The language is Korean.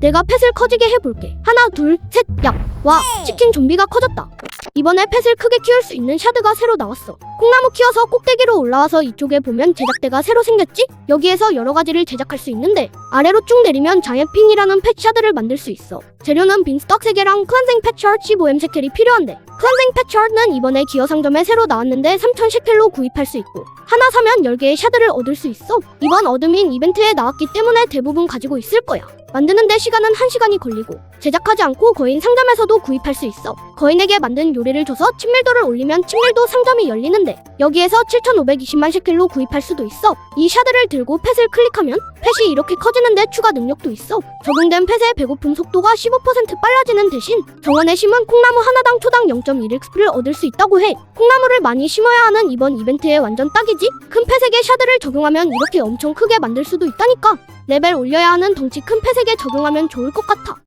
내가 펫을 커지게 해볼게. 하나, 둘, 셋, 야. 와, 치킨 좀비가 커졌다. 이번에 펫을 크게 키울 수 있는 샤드가 새로 나왔어. 콩나무 키워서 꼭대기로 올라와서 이쪽에 보면 제작대가 새로 생겼지? 여기에서 여러 가지를 제작할 수 있는데 아래로 쭉 내리면 자이언핑이라는 펫 샤드를 만들 수 있어. 재료는 빈스떡 3개랑 클렌징 펫 샤드 15M 쉐켈이 필요한데 클렌징 펫 샤드는 이번에 기어 상점에 새로 나왔는데 3,000 쉐켈로 구입할 수 있고 하나 사면 10개의 샤드를 얻을 수 있어. 이번 어드민 이벤트에 나왔기 때문에 대부분 가지고 있을 거야. 만드는데 시간은 1시간이 걸리고 제작하지 않고 거인 상점에서도 구입할 수 있어. 거인에게 만든 요리를 줘서 친밀도를 올리면 친밀도 상점이 열리는데 여기에서 7,520만 쉐켈로 구입할 수도 있어. 이 샤드를 들고 펫을 클릭하면 펫이 이렇게 커지는데 추가 능력도 있어. 적용된 펫의 배고픔 속도가 15% 빨라지는 대신 정원에 심은 콩나무 하나당 초당 0.1XP를 얻을 수 있다고 해. 콩나무를 많이 심어야 하는 이번 이벤트에 완전 딱이지? 큰 펫에게 샤드를 적용하면 이렇게 엄청 크게 만들 수도 있다니까. 레벨 올려야 하는 덩치 큰 펫에게 적용하면 좋을 것 같아.